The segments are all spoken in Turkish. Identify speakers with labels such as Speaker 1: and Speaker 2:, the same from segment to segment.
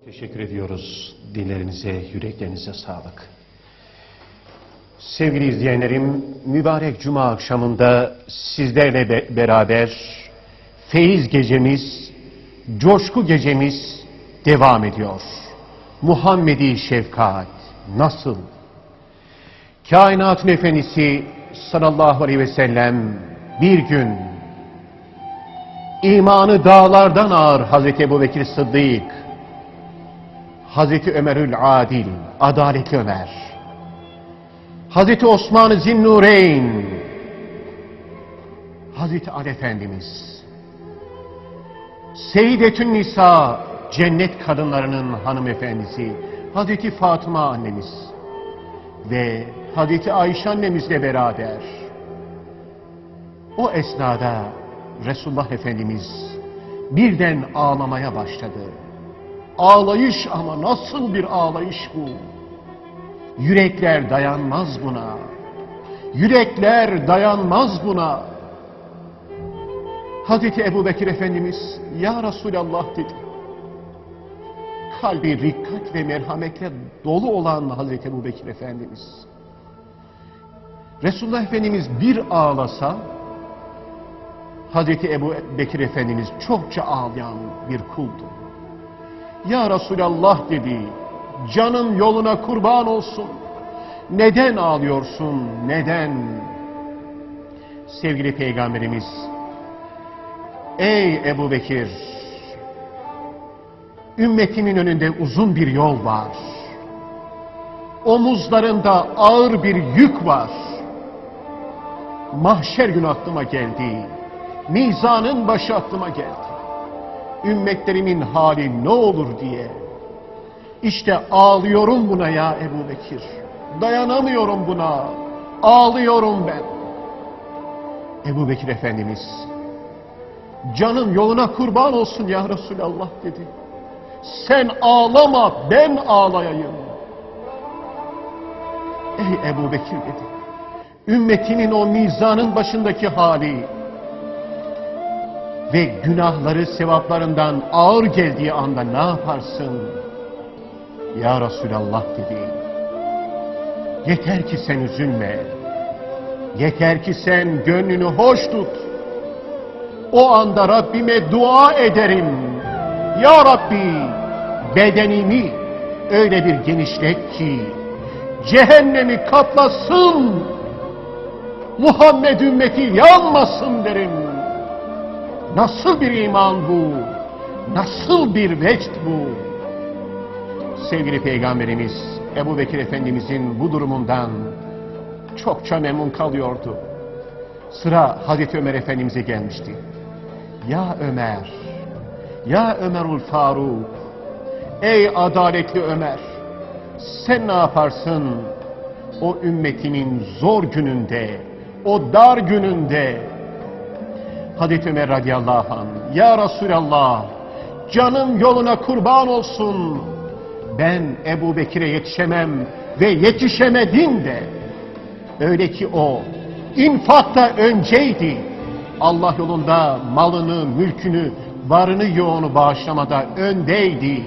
Speaker 1: Teşekkür ediyoruz. Dillerinize, yüreklerinize sağlık. Sevgili izleyenlerim, mübarek cuma akşamında sizlerle be- beraber feyiz gecemiz, coşku gecemiz devam ediyor. Muhammedi şefkat nasıl? Kainatın efendisi sallallahu aleyhi ve sellem bir gün imanı dağlardan ağır Hazreti Ebubekir Sıddık Hazreti Ömerül Adil, Adaletli Ömer, Hazreti Osman Zinnureyn, Hazreti Ali Efendimiz, Seyyidetün Nisa, cennet kadınlarının hanımefendisi, Hazreti Fatıma annemiz ve Hazreti Ayşe annemizle beraber. O esnada Resulullah Efendimiz birden ağlamaya başladı. Ağlayış ama nasıl bir ağlayış bu? Yürekler dayanmaz buna. Yürekler dayanmaz buna. Hazreti Ebu Bekir Efendimiz, Ya Resulallah dedi. Kalbi rikkat ve merhametle dolu olan Hazreti Ebu Bekir Efendimiz. Resulullah Efendimiz bir ağlasa, Hazreti Ebu Bekir Efendimiz çokça ağlayan bir kuldu. Ya Resulallah dedi, canım yoluna kurban olsun. Neden ağlıyorsun, neden? Sevgili Peygamberimiz, ey Ebu Bekir, ümmetimin önünde uzun bir yol var. Omuzlarında ağır bir yük var. Mahşer günü aklıma geldi. Mizanın başı aklıma geldi ümmetlerimin hali ne olur diye. İşte ağlıyorum buna ya Ebu Bekir. Dayanamıyorum buna. Ağlıyorum ben. Ebu Bekir Efendimiz, canım yoluna kurban olsun ya Resulallah dedi. Sen ağlama, ben ağlayayım. Ey Ebu Bekir dedi. Ümmetinin o mizanın başındaki hali, ve günahları sevaplarından ağır geldiği anda ne yaparsın? Ya Resulallah dedi. Yeter ki sen üzülme. Yeter ki sen gönlünü hoş tut. O anda Rabbime dua ederim. Ya Rabbi bedenimi öyle bir genişlet ki cehennemi kaplasın. Muhammed ümmeti yanmasın derim. Nasıl bir iman bu? Nasıl bir vecd bu? Sevgili Peygamberimiz Ebu Bekir Efendimizin bu durumundan çokça memnun kalıyordu. Sıra Hazreti Ömer Efendimiz'e gelmişti. Ya Ömer, ya Ömerul Faruk, ey adaletli Ömer, sen ne yaparsın o ümmetinin zor gününde, o dar gününde, Hazreti Ömer radıyallahu anh, Ya Resulallah, canım yoluna kurban olsun. Ben Ebu Bekir'e yetişemem ve yetişemedim de. Öyle ki o, infakta önceydi. Allah yolunda malını, mülkünü, varını yoğunu bağışlamada öndeydi.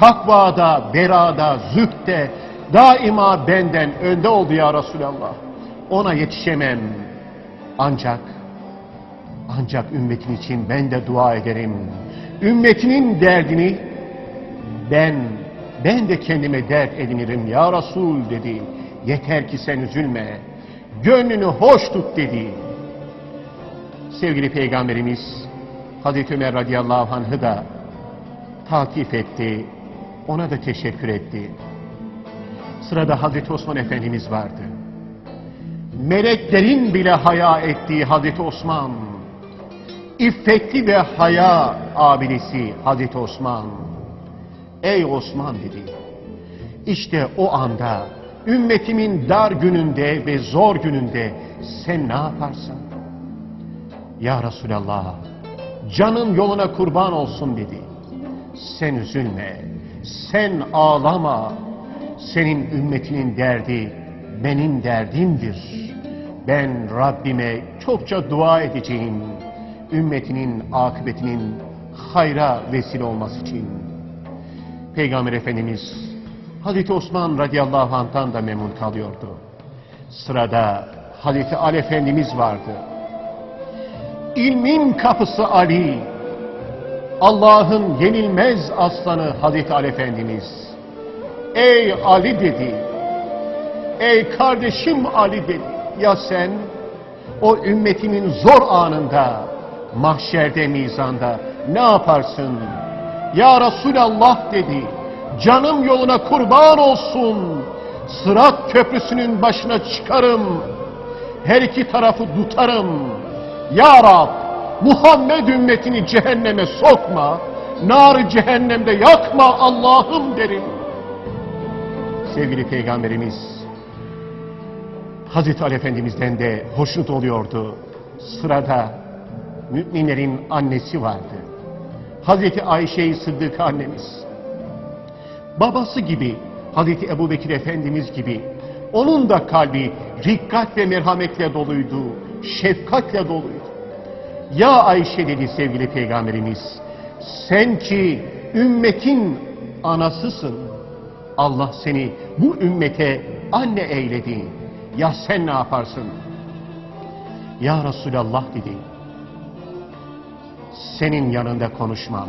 Speaker 1: Takvada, berada, zühte daima benden önde oldu ya Resulallah. Ona yetişemem. Ancak ancak ümmetin için ben de dua ederim. Ümmetinin derdini ben, ben de kendime dert edinirim ya Resul dedi. Yeter ki sen üzülme. Gönlünü hoş tut dedi. Sevgili Peygamberimiz Hazreti Ömer radıyallahu anh'ı da takip etti. Ona da teşekkür etti. Sırada Hazreti Osman Efendimiz vardı. Meleklerin bile haya ettiği Hazreti Osman İffetli ve haya abidesi Hazreti Osman. Ey Osman dedi. İşte o anda ümmetimin dar gününde ve zor gününde sen ne yaparsın? Ya Resulallah canın yoluna kurban olsun dedi. Sen üzülme, sen ağlama. Senin ümmetinin derdi benim derdimdir. Ben Rabbime çokça dua edeceğim ümmetinin akıbetinin hayra vesile olması için. Peygamber Efendimiz Hazreti Osman radıyallahu anh'tan da memnun kalıyordu. Sırada Hazreti Ali Efendimiz vardı. İlmin kapısı Ali, Allah'ın yenilmez aslanı Hazreti Ali Efendimiz. Ey Ali dedi, ey kardeşim Ali dedi. Ya sen o ümmetinin zor anında, mahşerde, mizanda ne yaparsın? Ya Resulallah dedi, canım yoluna kurban olsun. Sırat köprüsünün başına çıkarım. Her iki tarafı tutarım. Ya Rab, Muhammed ümmetini cehenneme sokma. Nar cehennemde yakma Allah'ım derim. Sevgili Peygamberimiz, Hazreti Ali Efendimiz'den de hoşnut oluyordu. Sırada müminlerin annesi vardı. Hazreti Ayşe-i Sıddık annemiz. Babası gibi, Hazreti Ebu Bekir Efendimiz gibi, onun da kalbi rikkat ve merhametle doluydu, şefkatle doluydu. Ya Ayşe dedi sevgili Peygamberimiz, sen ki ümmetin anasısın. Allah seni bu ümmete anne eyledi. Ya sen ne yaparsın? Ya Resulallah dedi. Senin yanında konuşmam.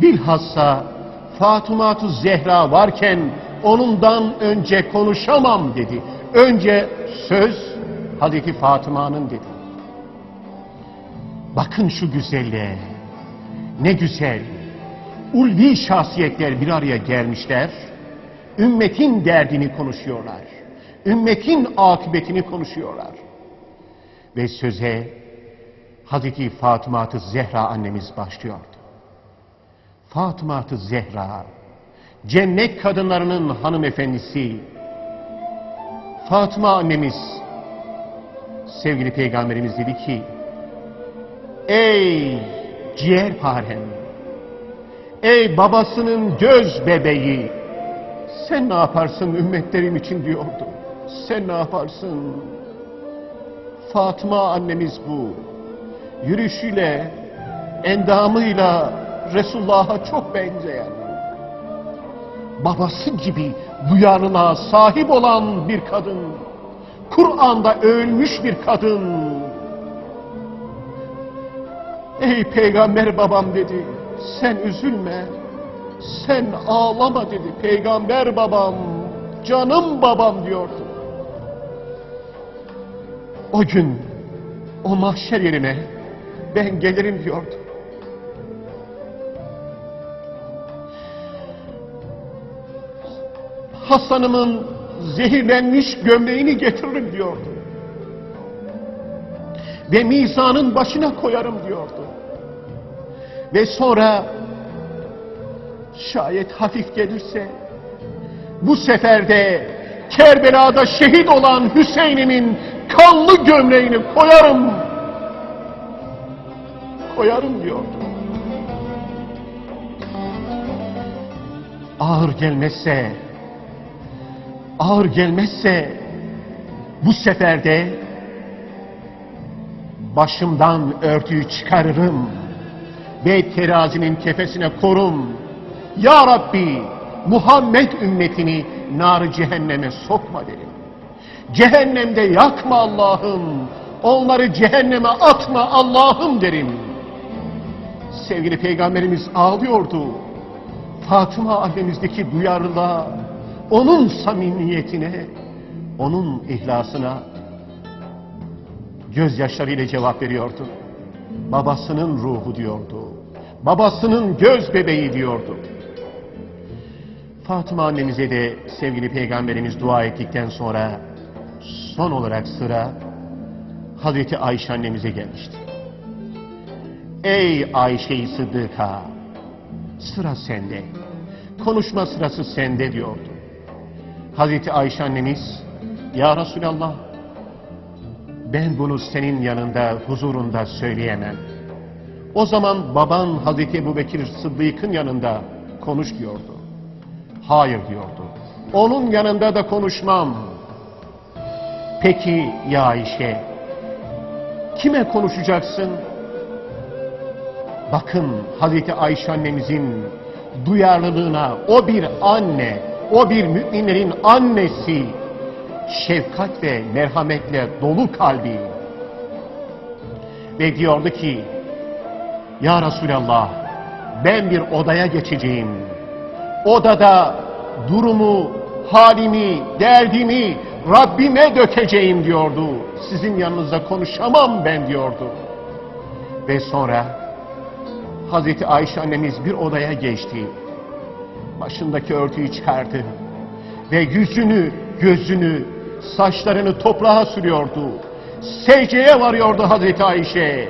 Speaker 1: Bilhassa Fatıma-tü Zehra varken onundan önce konuşamam dedi. Önce söz Hazreti Fatıma'nın dedi. Bakın şu güzelliğe. Ne güzel. Ulvi şahsiyetler bir araya gelmişler. Ümmetin derdini konuşuyorlar. Ümmetin akıbetini konuşuyorlar. Ve söze Hazreti fatıma Zehra annemiz başlıyordu. fatıma Zehra, cennet kadınlarının hanımefendisi, Fatıma annemiz, sevgili peygamberimiz dedi ki, Ey ciğerparem, ey babasının göz bebeği, sen ne yaparsın ümmetlerim için diyordu. Sen ne yaparsın? Fatıma annemiz bu. Yürüyüşüyle, endamıyla Resulullah'a çok benzeyen. Babası gibi duyarlılığa sahip olan bir kadın. Kur'an'da övülmüş bir kadın. Ey peygamber babam dedi. Sen üzülme. Sen ağlama dedi. Peygamber babam, canım babam diyordu. O gün o mahşer yerine ben gelirim diyordu. Hasan'ımın zehirlenmiş gömleğini getiririm diyordu. Ve mizanın başına koyarım diyordu. Ve sonra şayet hafif gelirse bu seferde Kerbela'da şehit olan Hüseyin'imin kanlı gömleğini koyarım. Koyarım diyordu. Ağır gelmezse ağır gelmezse bu seferde başımdan örtüyü çıkarırım ve terazinin kefesine korum. Ya Rabbi Muhammed ümmetini nar cehenneme sokma derim. Cehennemde yakma Allah'ım. Onları cehenneme atma Allah'ım derim. Sevgili Peygamberimiz ağlıyordu. Fatıma annemizdeki duyarlılığa, onun samimiyetine, onun ihlasına gözyaşlarıyla cevap veriyordu. Babasının ruhu diyordu. Babasının göz bebeği diyordu. Fatıma annemize de sevgili peygamberimiz dua ettikten sonra son olarak sıra Hazreti Ayşe annemize gelmişti. Ey Ayşe-i Sıddıka sıra sende. Konuşma sırası sende diyordu. Hazreti Ayşe annemiz Ya Resulallah ben bunu senin yanında huzurunda söyleyemem. O zaman baban Hazreti Ebu Bekir Sıddık'ın yanında konuş diyordu. Hayır diyordu. Onun yanında da konuşmam. Peki ya Ayşe, kime konuşacaksın? Bakın Hazreti Ayşe annemizin duyarlılığına o bir anne, o bir müminlerin annesi, şefkat ve merhametle dolu kalbi. Ve diyordu ki, Ya Resulallah, ben bir odaya geçeceğim. Odada durumu, halimi, derdimi Rabbime dökeceğim diyordu. Sizin yanınızda konuşamam ben diyordu. Ve sonra Hazreti Ayşe annemiz bir odaya geçti. Başındaki örtüyü çıkardı. Ve yüzünü, gözünü, saçlarını toprağa sürüyordu. Secdeye varıyordu Hazreti Ayşe.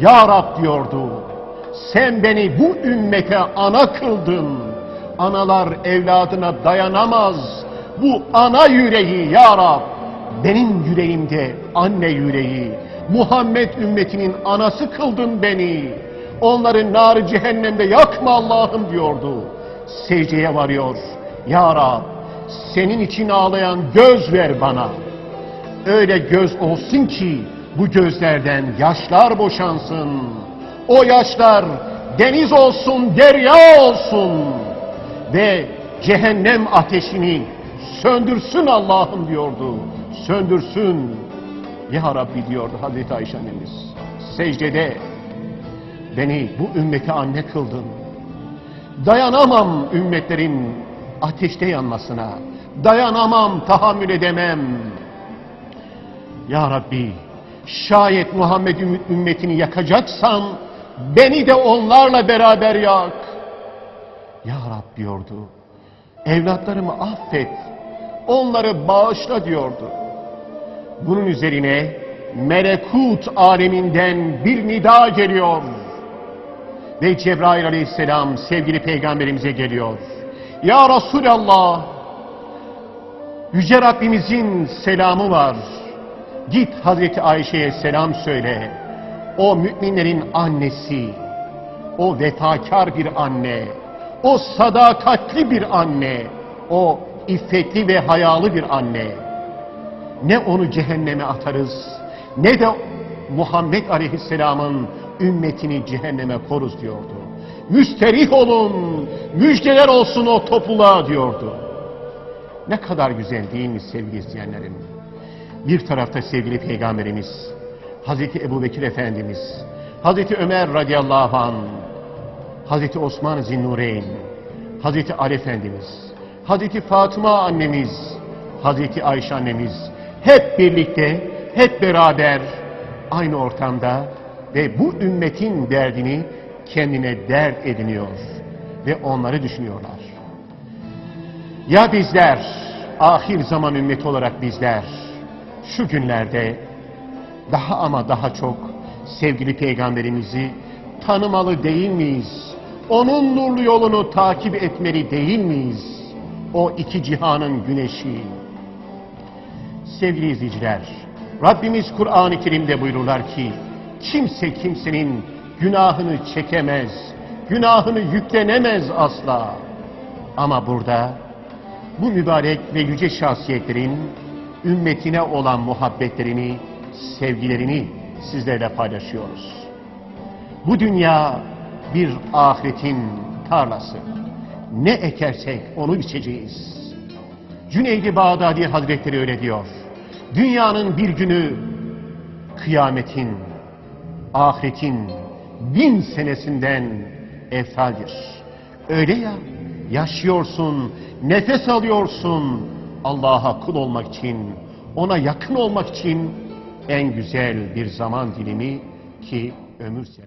Speaker 1: Ya Rab diyordu. Sen beni bu ümmete ana kıldın. Analar evladına dayanamaz. Bu ana yüreği ya Rab. Benim yüreğimde anne yüreği. Muhammed ümmetinin anası kıldın beni. Onları nar cehennemde yakma Allah'ım diyordu. Secdeye varıyor. Ya Rab senin için ağlayan göz ver bana. Öyle göz olsun ki bu gözlerden yaşlar boşansın. O yaşlar deniz olsun, derya olsun. Ve cehennem ateşini söndürsün Allah'ım diyordu. Söndürsün. Ya Rabbi diyordu Hazreti Ayşe annemiz. Secdede beni bu ümmete anne kıldın. Dayanamam ümmetlerin ateşte yanmasına. Dayanamam, tahammül edemem. Ya Rabbi, şayet Muhammed üm- ümmetini yakacaksan beni de onlarla beraber yak. Ya Rab diyordu. Evlatlarımı affet. Onları bağışla diyordu. Bunun üzerine melekut aleminden bir nida geliyor. Ve Cebrail aleyhisselam sevgili peygamberimize geliyor. Ya Resulallah, Yüce Rabbimizin selamı var. Git Hazreti Ayşe'ye selam söyle. O müminlerin annesi, o vefakar bir anne, o sadakatli bir anne, o iffetli ve hayalı bir anne. Ne onu cehenneme atarız, ne de Muhammed Aleyhisselam'ın ümmetini cehenneme koruz diyordu. Müsterih olun, müjdeler olsun o topluluğa diyordu. Ne kadar güzel değil mi sevgili izleyenlerim? Bir tarafta sevgili Peygamberimiz, Hazreti Ebubekir Efendimiz, Hazreti Ömer radıyallahu an, Hazreti Osman Zinnureyn, Hazreti Ali Efendimiz, Hazreti Fatıma annemiz, Hazreti Ayşe annemiz hep birlikte, hep beraber aynı ortamda ve bu ümmetin derdini kendine dert ediniyor ve onları düşünüyorlar. Ya bizler, ahir zaman ümmeti olarak bizler, şu günlerde daha ama daha çok sevgili peygamberimizi tanımalı değil miyiz? Onun nurlu yolunu takip etmeli değil miyiz? O iki cihanın güneşi. Sevgili izleyiciler, Rabbimiz Kur'an-ı Kerim'de buyururlar ki, kimse kimsenin günahını çekemez, günahını yüklenemez asla. Ama burada bu mübarek ve yüce şahsiyetlerin ümmetine olan muhabbetlerini, sevgilerini sizlerle paylaşıyoruz. Bu dünya bir ahiretin tarlası. Ne ekersek onu biçeceğiz. Cüneydi Bağdadi Hazretleri öyle diyor. Dünyanın bir günü kıyametin, ahiretin bin senesinden eftaldir. Öyle ya, yaşıyorsun, nefes alıyorsun Allah'a kul olmak için, ona yakın olmak için en güzel bir zaman dilimi ki ömür sermayesi.